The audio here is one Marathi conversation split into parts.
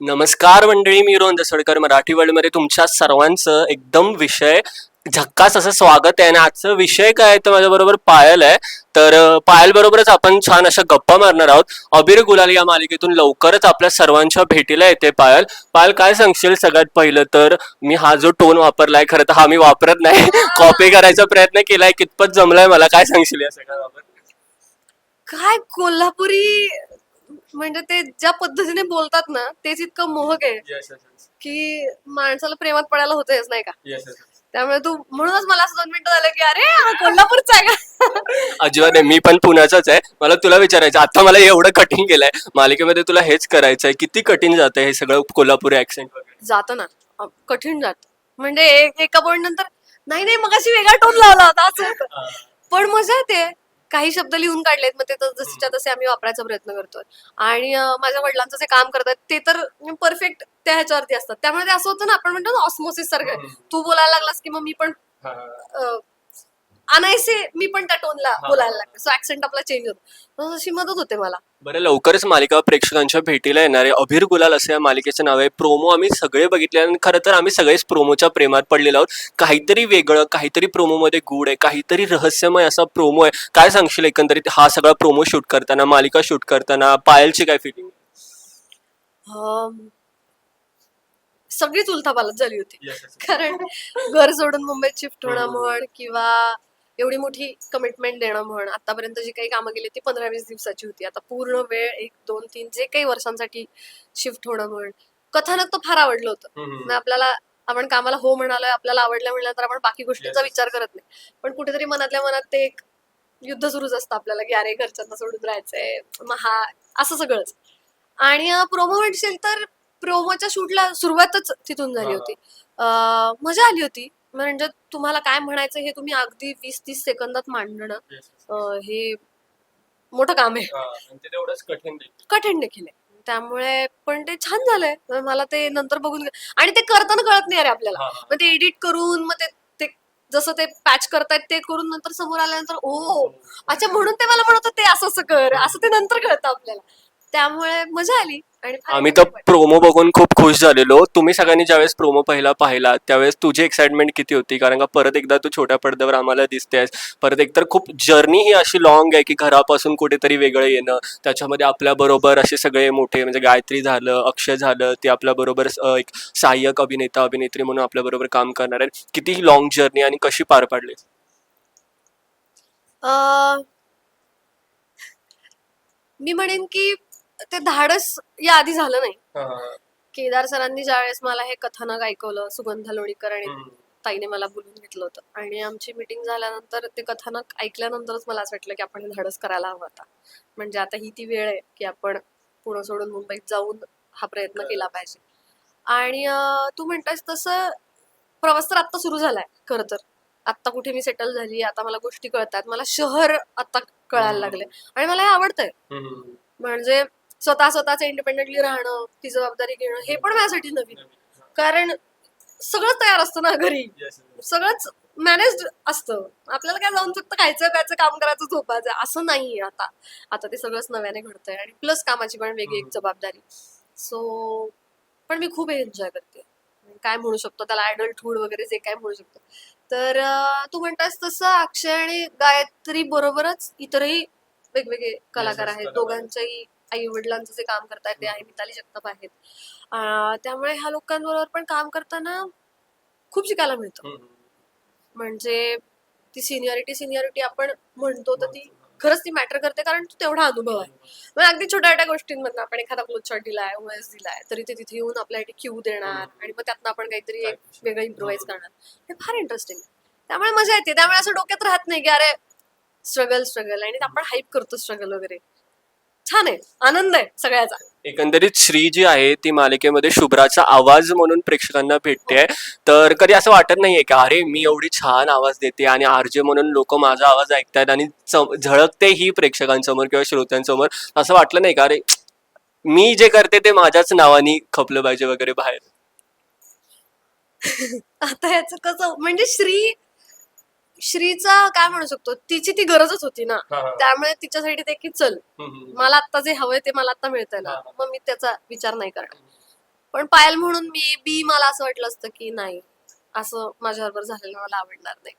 नमस्कार मंडळी मी रोहन दसडकर मराठी वर्ल्डमध्ये तुमच्या सर्वांचं एकदम विषय झक्कास असं स्वागत आहे आणि आजचा विषय काय आहे तर माझ्याबरोबर पायल आहे. तर पायल बरोबरच आपण छान अशा गप्पा मारणार आहोत. अबीर गुलाल या मालिकेतून लवकरच आपल्या सर्वांच्या भेटीला येते पायल. पायल काय सांगशील सगळ्यात पहिलं? तर मी हा जो टोन वापरलाय खरं तर हा मी वापरत नाही. कॉपी करायचा प्रयत्न केलाय कितपत जमलाय मला. काय सांगशील या सगळ्याबाबत? काय कोल्हापुरी म्हणजे ते ज्या पद्धतीने बोलतात ना तेच इतकं मोहक आहे की माणसाला प्रेमात पडायला होतेच नाही का? त्यामुळे तू म्हणूनच मला असं दोन मिनिटं झालं की अरे हा कोल्हापूरचा आहे का? अजिबात नाही मी पण पुण्याचाच आहे. मला तुला विचारायचं आता मला एवढं कठीण केलंय मालिकेमध्ये तुला हेच करायचंय किती कठीण जातंय हे सगळं कोल्हापुरी ऍक्सेंट वगैरे जातं ना. अ, कठीण जात. म्हणजे एक- एका पॉईंट नंतर नाही नाही मग अशी वेगळा टोन लावला होता असं होतं. पण मजा येते. काही शब्द लिहून काढलेत मग ते तर जसेच्या तसे आम्ही वापरायचा प्रयत्न करतोय. आणि अं, माझ्या वडिलांचं जे काम करतात ते तर परफेक्ट त्या ह्याच्यावरती असतात. त्यामुळे ते असं होतं ना आपण म्हणतो ना ऑस्मोसिस सारखं. तू बोलायला लागलास की मग मी पण अं, अनायसे मी पण त्या टोनला बोलायला लागते सो ऍक्सेंट आपला चेंज होतो. तशी मदत होते मला. बरं लवकरच मालिका प्रेक्षकांच्या भेटीला येणार आहे. अभिर गुलाल असं या मालिकेचं नाव आहे. प्रोमो आम्ही सगळे बघितले आणि खरं तर आम्ही सगळेच प्रोमोच्या प्रेमात पडलेलो आहोत. काहीतरी वेगळं काहीतरी प्रोमोमध्ये गुड आहे काहीतरी रहस्यमय असा प्रोमो आहे. काय सांगशील एकंदरीत? हा सगळा प्रोमो शूट करताना मालिका शूट करताना पायलची काय फिलिंग अं, सगळीच उलथापालथ झाली होती. कारण घर सोडून मुंबईत शिफ्ट होणं. म्हण किंवा एवढी मोठी कमिटमेंट देणं म्हण. आतापर्यंत जी काही कामं केली ती पंधरा वीस दिवसाची होती. आता पूर्ण वेळ एक दोन तीन जे काही वर्षांसाठी शिफ्ट होणं म्हण. कथानक तर फार आवडलं होतं. मग आपल्याला आपण कामाला हो म्हणालोय आपल्याला आवडलं म्हणल्यानंतर आपण बाकी गोष्टींचा. विचार करत नाही. पण कुठेतरी मनातल्या मनात ते एक युद्ध सुरूच असतं आपल्याला की अरे घरच्यांना सोडून राहायचंय मग हा असं सगळंच. आणि प्रोमो म्हणशील तर प्रोमोच्या शूटला सुरुवातच तिथून झाली. होती. मजा आली होती. म्हणजे तुम्हाला काय म्हणायचं हे तुम्ही अगदी वीस तीस सेकंदात मांडणं अं, हे मोठं काम आहे. तेवढंच कठीण कठीण देखील आहे. त्यामुळे पण ते छान झालंय. मला ते नंतर बघून आणि ते करताना कळत नाही अरे आपल्याला. मग ते एडिट करून मग ते ते जसं ते पॅच करतायत ते करून नंतर समोर आल्यानंतर ओ अच्छा म्हणून ते मला म्हणत होते असं असं कर. असं ते नंतर कळतं आपल्याला. त्यामुळे मजा आली आणि फार आम्ही तर. प्रोमो बघून खूप खुश झालेलो. तुम्ही सगळ्यांनी ज्यावेळेस प्रोमो पहिला पाहिला त्यावेळेस तुझी एक्साइटमेंट किती होती? कारण का परत एकदा तू छोट्या पडद्यावर आम्हाला दिसतेस. परत एकतर खूप जर्नी ही अशी लॉंग आहे की घरापासून कुठेतरी वेगळं येणं. त्याच्यामध्ये आपल्या बरोबर असे सगळे मोठे म्हणजे गायत्री झालं अक्षय झालं ते आपल्या बरोबर एक सहाय्यक अभिनेता अभिनेत्री म्हणून आपल्या बरोबर काम करणार आहेत. किती लॉंग जर्नी आणि कशी पार पाडली? अं, मी म्हणेन की ते धाडस या आधी झालं नाही. केदार सरांनी ज्यावेळेस मला हे कथानक ऐकवलं सुगंधा लोणीकर आणि ताईने मला बोलून घेतलं होतं. आणि आमची मीटिंग झाल्यानंतर ते कथानक ऐकल्यानंतरच मला असं वाटलं की आपण हे धाडस करायला हवं आता. म्हणजे आता ही ती वेळ आहे की आपण पुणे सोडून मुंबईत जाऊन हा प्रयत्न केला पाहिजे. आणि तू म्हणतेस तसं प्रवास तर आत्ता सुरू झालाय खरं तर. आत्ता कुठे मी सेटल झाली आता मला गोष्टी कळतात मला शहर आता कळायला लागले आणि मला हे आवडतंय. म्हणजे स्वतः स्वतःच इंडिपेंडेंटली राहणं ती जबाबदारी घेणं हे पण माझ्यासाठी नवीन. कारण सगळं तयार असतं ना घरी. सगळंच मॅनेज असतं. आपल्याला काय जाऊन फक्त खायचं प्यायचं काम करायचं झोपायचं असं नाहीये आता. आता ते सगळंच नव्याने घडतंय आणि प्लस कामाची पण वेगळी एक. जबाबदारी. सो पण मी खूप एन्जॉय करते. काय म्हणू शकतो त्याला ॲडल्टहूड वगैरे जे काय म्हणू शकतो. तर तू म्हणतास तसं अक्षय आणि गायत्री बरोबरच इतरही वेगवेगळे कलाकार आहेत. दोघांच्याही आई वडिलांचं जे काम करतायत ते आहे मिताली जगताप आहेत. त्यामुळे ह्या लोकांबरोबर पण काम करताना खूप शिकायला मिळतं. म्हणजे ती सिनियरिटी सिनियरिटी आपण म्हणतो तर ती खरंच ती मॅटर करते कारण तू तेवढा अनुभव आहे. मग अगदी छोट्या छोट्या गोष्टींमधनं आपण एखादा शॉट दिलाय ओएस दिलाय तरी ते तिथे येऊन आपल्यासाठी क्यू देणार आणि मग त्यातनं आपण काहीतरी एक वेगळं इम्प्रोव्हाइज करणार. हे फार इंटरेस्टिंग त्यामुळे मजा येते. त्यामुळे असं डोक्यात राहत नाही की अरे स्ट्रगल स्ट्रगल आणि आपण हाईप करतो स्ट्रगल वगैरे. छान आहे आनंद आहे सगळ्याचा. एकंदरीत श्री जी आहे ती मालिकेमध्ये शुभ्राचा आवाज म्हणून प्रेक्षकांना भेटते तर कधी असं वाटत नाहीये का अरे मी एवढी छान आवाज देते आणि आरजे म्हणून लोक माझा आवाज ऐकतायत आणि झळकते ही प्रेक्षकांसमोर किंवा श्रोत्यांसमोर. असं वाटलं नाही का? अरे मी जे करते ते माझ्याच नावाने खपलं पाहिजे वगैरे बाहेर. आता याचं कसं म्हणजे श्री श्रीचा काय म्हणू शकतो तिची ती गरजच होती ना. त्यामुळे तिच्यासाठी ते की चल मला आता जे हवंय ते मला आता मिळतंय ना. हा. मग मी त्याचा विचार नाही करणार. पण पायल म्हणून मी बी मला असं वाटलं असतं की नाही असं माझ्याबरोबर झालेलं मला आवडणार नाही.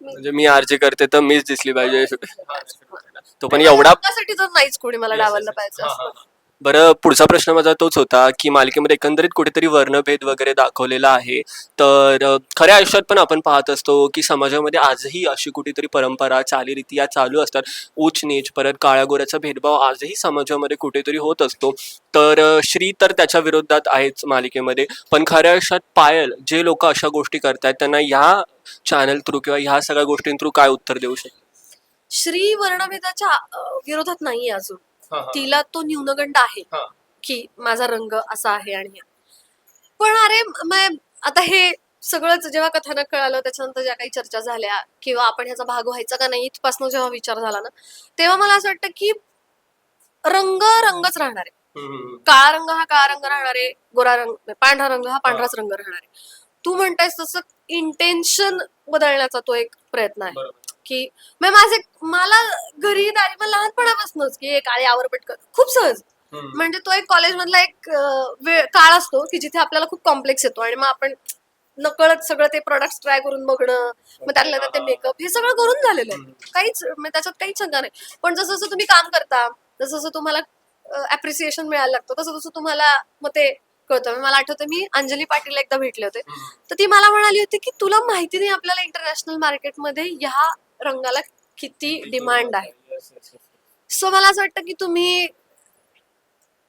म्हणजे मी आरजे करते तर मीच दिसली पाहिजे. तो पण एवढा त्यासाठी तर नाहीच कोणी मला डावललं पाहिजे असं. बरं पुढचा प्रश्न माझा तोच होता की मालिकेमध्ये एकंदरीत कुठेतरी वर्णभेद वगैरे दाखवलेला आहे. तर खऱ्या आयुष्यात पण आपण पाहत असतो की समाजामध्ये आजही अशी कुठेतरी परंपरा चालीरीती या चालू असतात. उच्च नीच परत काळ्या गोऱ्याचा भेदभाव आजही समाजामध्ये कुठेतरी होत असतो. तर श्री तर त्याच्या विरोधात आहेच मालिकेमध्ये. पण खऱ्या आयुष्यात पायल जे लोक अशा गोष्टी करतायत त्यांना ह्या चॅनल थ्रू किंवा ह्या सगळ्या गोष्टीं थ्रू काय उत्तर देऊ शकतो? श्री वर्णभेदाच्या विरोधात नाही अजून. तिला तो न्यूनगंड आहे. की माझा रंग असा आहे आणि. पण अरे म- आता हे सगळंच जेव्हा कथानक कळालं त्याच्यानंतर ज्या काही चर्चा झाल्या किंवा आपण ह्याचा भाग व्हायचा का नाही इथपासून जेव्हा विचार झाला ना तेव्हा मला असं वाटतं की रंग रंगच राहणार. आहे काळा रंग हा काळा रंग राहणार आहे गोरा रंग पांढरा रंग हा पांढराच रंग राहणार. आहे तू म्हणतायस तसं इंटेन्शन बदलण्याचा तो एक प्रयत्न आहे. की मग माझे मला घरी दारी मला लहानपणापासूनच की एक काळे आवर पटकन खूप सहज. म्हणजे तो एक कॉलेज मधला एक अं, वेळ काळ असतो की जिथे आपल्याला खूप कॉम्प्लेक्स येतो आणि मग आपण नकळत सगळं ते प्रोडक्ट ट्राय करून बघणं मग त्यातल्या त्यात ते मेकअप हे सगळं करून झालेलं आहे. काहीच म्हणजे त्याच्यात काहीच शंका नाही. पण जसं जसं तुम्ही काम करता जसं जसं तुम्हाला अप्रिसिएशन मिळायला लागतं तसं तसं तुम्हाला मग ते कळतं. मला आठवतं मी अंजली पाटील एकदा भेटले होते. तर ती मला म्हणाली होती की तुला माहिती नाही आपल्याला इंटरनॅशनल मार्केटमध्ये ह्या रंगाला किती डिमांड आहे. सो मला असं वाटतं की तुम्ही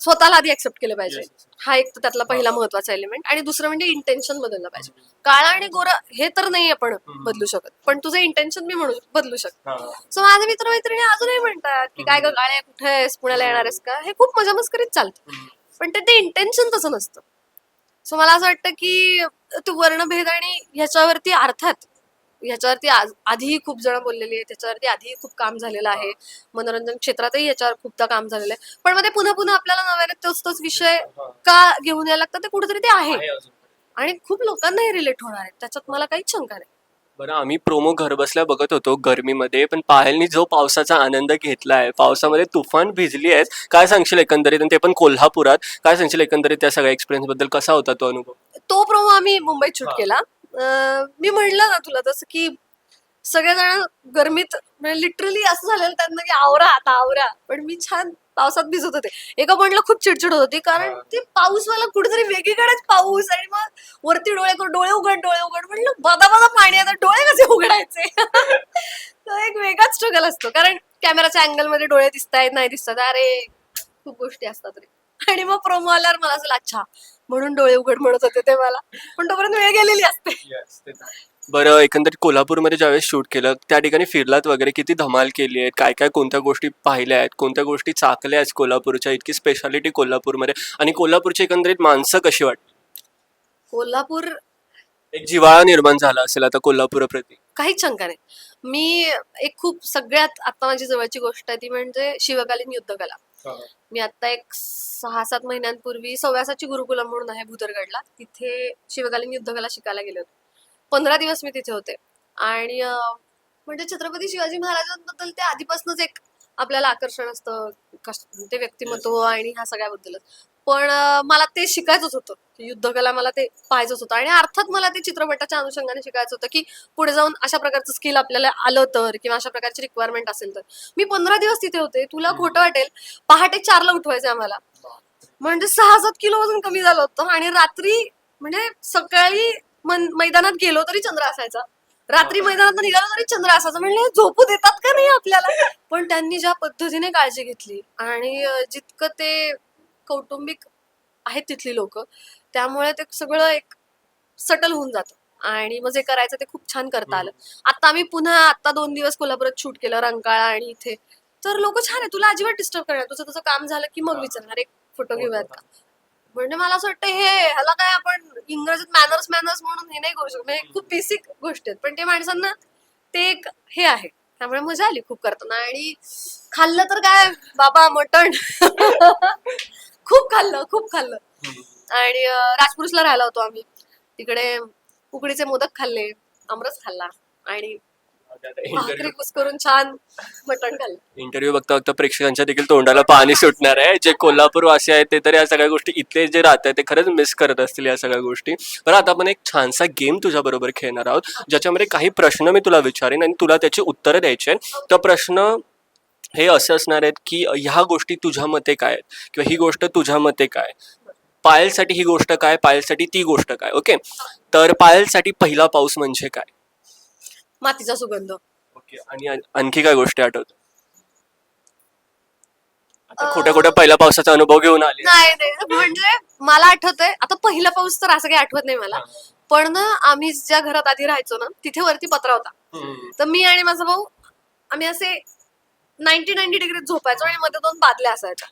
स्वतःला आधी ऍक्सेप्ट केलं पाहिजे. हा एक तर त्यातला पहिला महत्त्वाचा एलिमेंट आणि दुसरं म्हणजे इंटेन्शन बदललं पाहिजे. काळा आणि गोरा हे तर नाही आपण बदलू शकत. पण तुझं इंटेन्शन मी म्हणू बदलू शकतो. सो माझे मित्र मैत्रिणी अजूनही म्हणतात की काय ग गाड्या कुठे आहेस? पुण्याला येणार आहेस का? हे खूप मजा मस्करीत चालतं पण ते ते इंटेन्शन तसं नसतं. सो मला असं वाटतं की तू वर्णभेद आणि ह्याच्यावरती अर्थात ह्याच्यावरती आज- आधीही खूप जण बोललेली आहे त्याच्यावरती आधीही खूप काम झालेलं आहे. मनोरंजन क्षेत्रातही याच्यावर खूपदा काम झालेलं आहे. पण मग ते पुन्हा पुन्हा आपल्याला नव्याने तोच तोच विषय का घेऊन यायला लागतं? ते कुठेतरी ते आहे. आणि खूप लोकांनाही रिलेट होणार आहे. त्याच्यात मला काहीच शंका नाही. बरं आम्ही प्रोमो घर बसल्या बघत होतो गरमीमध्ये पण पायलनी जो पावसाचा आनंद घेतलाय पावसामध्ये तुफान भिजली आहेस काय सांगशील एकंदरीत? आणि ते पण कोल्हापुरात. काय सांगशील एकंदरीत त्या सगळ्या एक्सपिरियन्सबद्दल? कसा होता तो अनुभव? तो प्रोमो आम्ही मुंबईत शूट केला. मी म्हणलं ना तुला तसं की सगळेजण गरमीत लिटरली असं झालेलं त्यांना की आवरा आता आवरा. पण मी छान पावसात भिजत होते. एका पॉइंटला खूप चिडचिड होत होती कारण ते पाऊसवाला कुठेतरी वेगळीकडेच पाऊस आणि मग वरती डोळे करून डोळे उघड डोळे उघड. म्हणलं बदा बदा पाणी आता डोळे कसे उघडायचे? तो एक वेगळाच स्ट्रगल असतो. कारण कॅमेराच्या अँगलमध्ये डोळे दिसतायत नाही दिसतात अरे खूप गोष्टी असतात रे. आणि मग प्रोमो आल्यावर मला असं अच्छा म्हणून डोळे उघड म्हणत होते ते मला. पण तोपर्यंत वेळ गेलेली असते. बरं एकंदरीत कोल्हापूरमध्ये ज्यावेळेस शूट केलं त्या ठिकाणी फिरलात वगैरे किती धमाल केली आहे काय काय कोणत्या गोष्टी पाहिल्या आहेत? कोणत्या गोष्टी चाकल्या आहेत कोल्हापूरच्या? इतकी स्पेशालिटी कोल्हापूरमध्ये. आणि कोल्हापूरची एकंदरीत माणसं कशी वाटली? कोल्हापूर एक जिव्हाळा निर्माण झाला असेल आता कोल्हापूरप्रती. काहीच शंका नाही. मी एक खूप सगळ्यात आता माझी जवळची गोष्ट आहे ती म्हणजे शिवकालीन युद्धकला. मी आता एक सहा सात महिन्यांपूर्वी सव्यासाची गुरुकुलम म्हणून आहे भुदरगडला तिथे शिवकालीन युद्धकला शिकायला गेले होते. पंधरा दिवस मी तिथे होते. आणि म्हणजे छत्रपती शिवाजी महाराजांबद्दल ते आधीपासूनच एक आपल्याला आकर्षण असतं. ते व्यक्तिमत्व आणि ह्या सगळ्याबद्दलच. पण मला ते शिकायचंच होतं. युद्धकला मला ते पाहायचंच होतं. आणि अर्थात मला ते चित्रपटाच्या अनुषंगाने शिकायचं होतं की पुढे जाऊन अशा प्रकारचं स्किल आपल्याला आलं तर किंवा अशा प्रकारची रिक्वायरमेंट असेल तर. मी पंधरा दिवस तिथे होते. तुला खोटं वाटेल. पहाटे चारला उठवायचं आम्हाला. म्हणजे सहा सात किलो वजन कमी झालं होतं. आणि रात्री म्हणजे सकाळी मन- मैदानात गेलो तरी चंद्र असायचा. रात्री मैदानात निघालो तरी चंद्र असायचा. म्हणलं हे झोपू देतात का नाही आपल्याला? पण त्यांनी ज्या पद्धतीने काळजी घेतली आणि जितकं ते कौटुंबिक आहेत तिथली लोक. त्यामुळे ते सगळं एक सटल होऊन जातं. आणि मग जे करायचं ते खूप छान करता आलं. आता आम्ही पुन्हा आता दोन दिवस कोल्हापुरात शूट केलं रंकाळा आणि इथे. तर लोक छान आहे तुला अजिबात डिस्टर्ब करणार तुझं तुझं काम झालं की मग विचारणार. एक फोटो घेऊयात का? म्हणजे मला असं वाटतं हे ह्याला काय आपण इंग्रजीत मॅनर्स मॅनर्स म्हणून हे नाही करू शकत. म्हणजे खूप बेसिक गोष्टी आहेत. पण ते माणसांना ते एक हे आहे. त्यामुळे मजा आली खूप करताना. आणि खाल्लं तर काय? बाबा मटण. खूप खाल्लं खूप खाल्लं. आणि राजपुरुषला राहिला होतो आम्ही. तिकडे उकडीचे मोदक खाल्ले आमरस खाल्ला आणि भाकरी कुस्करून छान मटण खाल्लं. इंटरव्ह्यू बघता बघता प्रेक्षकांच्या देखील तोंडाला पाणी सुटणार आहे. जे कोल्हापूर वासी आहेत ते तर या सगळ्या गोष्टी इथले जे राहत आहेत ते खरंच मिस करत असतील या सगळ्या गोष्टी. बरं आता आपण एक छानसा गेम तुझ्या बरोबर खेळणार आहोत ज्याच्यामध्ये काही प्रश्न मी तुला विचारेन आणि तुला त्याची उत्तरं द्यायची आहेत. तर प्रश्न हे असे असणार आहेत की ह्या गोष्टी तुझ्या मते काय आहेत? किंवा ही गोष्ट तुझ्या मते काय पायलसाठी ही गोष्ट काय पायलसाठी ती गोष्ट काय ओके? तर पायलसाठी पहिला पाऊस म्हणजे काय? मातीचा सुगंध. ओके आणि आण- आणखी काय गोष्टी आठवत? आता खोट्या खोट्या पहिल्या पावसाचा अनुभव घेऊन आले. नाही नाही. म्हणजे मला आठवतंय आता पहिला पाऊस तर असं काही आठवत नाही मला. पण ना आम्ही ज्या घरात आधी राहायचो ना तिथे वरती पत्रा होता. तर मी आणि माझा भाऊ आम्ही असे नाईन्टी नाईन्टी डिग्री झोपायचो आणि मध्ये दोन बादल्या असायच्या.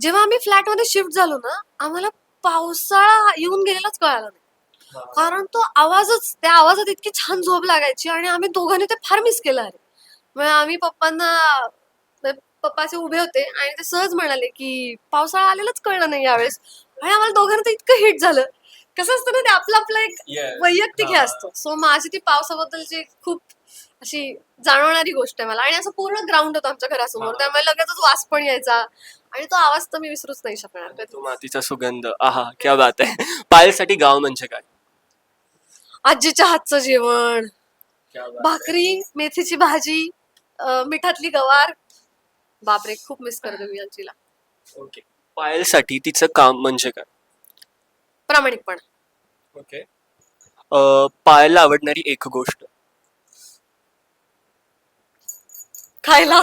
जेव्हा आम्ही फ्लॅटमध्ये शिफ्ट झालो ना आम्हाला पावसाळा येऊन गेलेलाच कळाला नाही. कारण तो आवाजच त्या आवाजात इतकी छान झोप लागायची आणि आम्ही दोघांनी ते फार मिस केलं. अरे. मग आम्ही पप्पांना पप्पा असे उभे होते आणि ते सहज म्हणाले की पावसाळा आलेलाच कळलं नाही यावेळेस. आणि आम्हाला दोघांना तर इतकं हिट झालं. कसं असतं ना ते आपलं आपलं एक. वैयक्तिक हे हा. असतो. सो माझी ती पावसाबद्दलची खूप अशी जाणवणारी गोष्ट आहे मला. आणि असं पूर्ण ग्राउंड होतं आमच्या घरासमोर. त्यामुळे लगेचच वास पण यायचा. आणि तो आवाज तर मी विसरूच नाही शकणार. कधी मातीचा सुगंध. आहा क्या बात आहे. पायलसाठी गाव म्हणजे काय? आजीच्या हातचं जेवण. क्या बात आहे. भाकरी मेथीची भाजी अं, मिठातली गवार. बापरे खूप मिस करते मी आजीला. ओके. पायलसाठी तिचं काम म्हणजे काय? प्रामाणिकपणा. ओके. पायलला आवडणारी एक गोष्ट. खायला.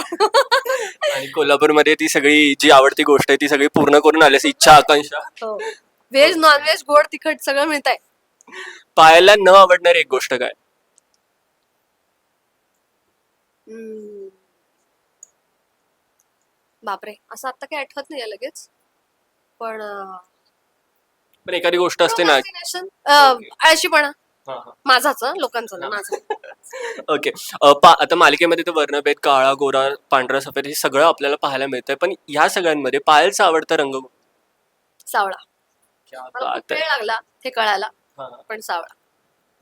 आणि कोल्हापूरमध्ये ती सगळी जी आवडती गोष्ट आहे ती सगळी पूर्ण करून आल्यास इच्छा आकांक्षा. व्हेज नॉनव्हेज गोड तिखट सगळं मिळत आहे पायलला न आवडणारी एक गोष्ट काय? बापरे असं आता काही आठवत नाही लगेच. पण पण एखादी गोष्ट असते ना. procrastination, अं, आळशीपणा. हा, हा. माझाच लोकांचा नाही, माझा. ओके. अ, पा आता मालिकेमध्ये तर वर्णभेद काळा गोरा पांढरा सफेद हे सगळं आपल्याला पाहायला मिळतंय. पण या सगळ्यांमध्ये पायलचा आवडता रंग सावळा. क्या मला बात खूप आहे. वेळ लागला हे कळायला हा, पण सावळा.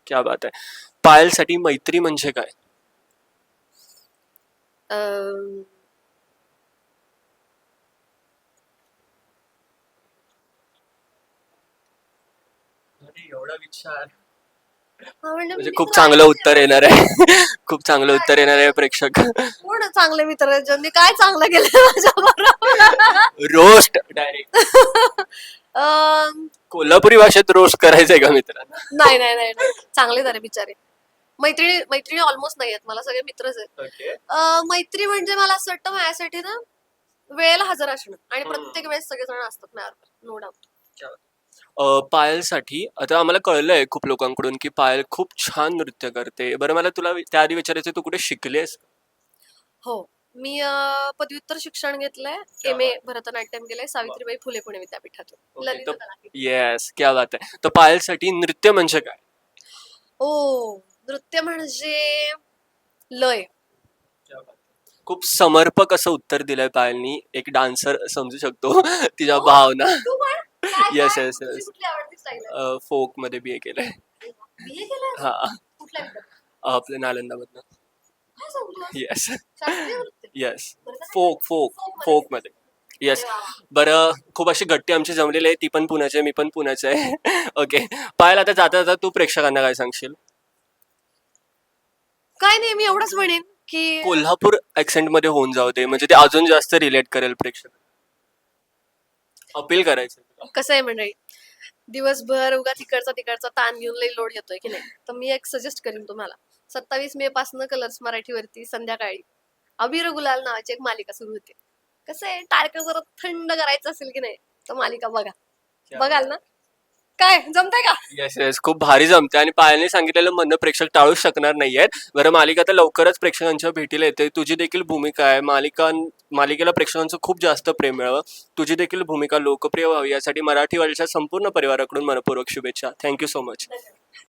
क्या बात आहे. पायलसाठी मैत्री म्हणजे काय? अं, एवढा विचार. म्हणजे म्हणजे खूप चांगलं. उत्तर येणार आहे. खूप चांगलं उत्तर येणार आहे प्रेक्षक. कोण चांगले मित्र आहेत? ज्यांनी काय चांगलं केलं माझ्या बरोबर? रोस्ट. डायरेक्ट कोल्हापुरी भाषेत रोस्ट करायचंय का मित्रांना? नाही नाही नाही नाही. चांगले झाले बिचारे. मैत्रिणी मैत्रिणी ऑलमोस्ट नाही आहेत. मला सगळे मित्रच आहेत. ओके. अं, मैत्री म्हणजे मला असं वाटतं माझ्यासाठी ना वेळेला हजर असणं. आणि हम्म. प्रत्येक वेळेस सगळेजण असतात नो डाऊट पायलसाठी. आता आम्हाला कळलंय खूप लोकांकडून की पायल खूप छान नृत्य करते. बरं मला तुला वि- त्याआधी विचारायचं तू कुठे शिकलेस? हो. मी अं, पदव्युत्तर शिक्षण घेतलंय. क्या एम ए भरतनाट्यम केलंय. सावित्रीबाई फुले पुणे विद्यापीठातून. ओके, ललित तर- कला येस क्या बात आहे. तर पायलसाठी नृत्य म्हणजे काय? ओ नृत्य म्हणजे लय. खूप समर्पक असं उत्तर दिलंय पायलनी. एक डान्सर समजू शकतो. तिच्या भावना. तू. आवडती style आहे? फोकमध्ये बी ए केलंय? हा? आपल्या नालंदामधनं काय सांगतोस? Yes? Yes? Folk folk? फोकमध्ये yes. बरं खूप अशी गट्टी आमची जमलेली आहे ती पण पुण्याची आहे मी पण पुण्याचे आहे ओके पायल आता जाता जाता तू प्रेक्षकांना काय सांगशील काय नाही मी एवढंच म्हणेन की कोल्हापूर ऍक्सेंटमध्ये होऊन जाऊ दे म्हणजे ते अजून जास्त रिलेट करेल प्रेक्षक अपील करायचं. कसं आहे मंडळी दिवसभर उगा तिकडचा तिकडचा ताण घेऊन लई लोड येतोय की नाही? तर मी एक सजेस्ट करीन तुम्हाला. सत्तावीस मे पासून कलर्स मराठीवरती संध्याकाळी अबीर गुलाल नावाची एक मालिका सुरू होते. कसं आहे? टाळकं जरा थंड करायचं असेल की नाही? तर मालिका बघा. बघाल ना? काय जमतंय का? येस येस खूप भारी जमते आणि पायलने सांगितलेलं म्हणणं प्रेक्षक टाळूच शकणार नाहीयेत. बरं मालिका तर लवकरच प्रेक्षकांच्या भेटीला येते. तुझी देखील भूमिका आहे. मालिका मालिकेला प्रेक्षकांचं खूप जास्त प्रेम मिळावं. तुझी देखील भूमिका लोकप्रिय व्हावी. यासाठी मराठी वालीच्या संपूर्ण परिवाराकडून मनपूर्वक शुभेच्छा. Thank you so much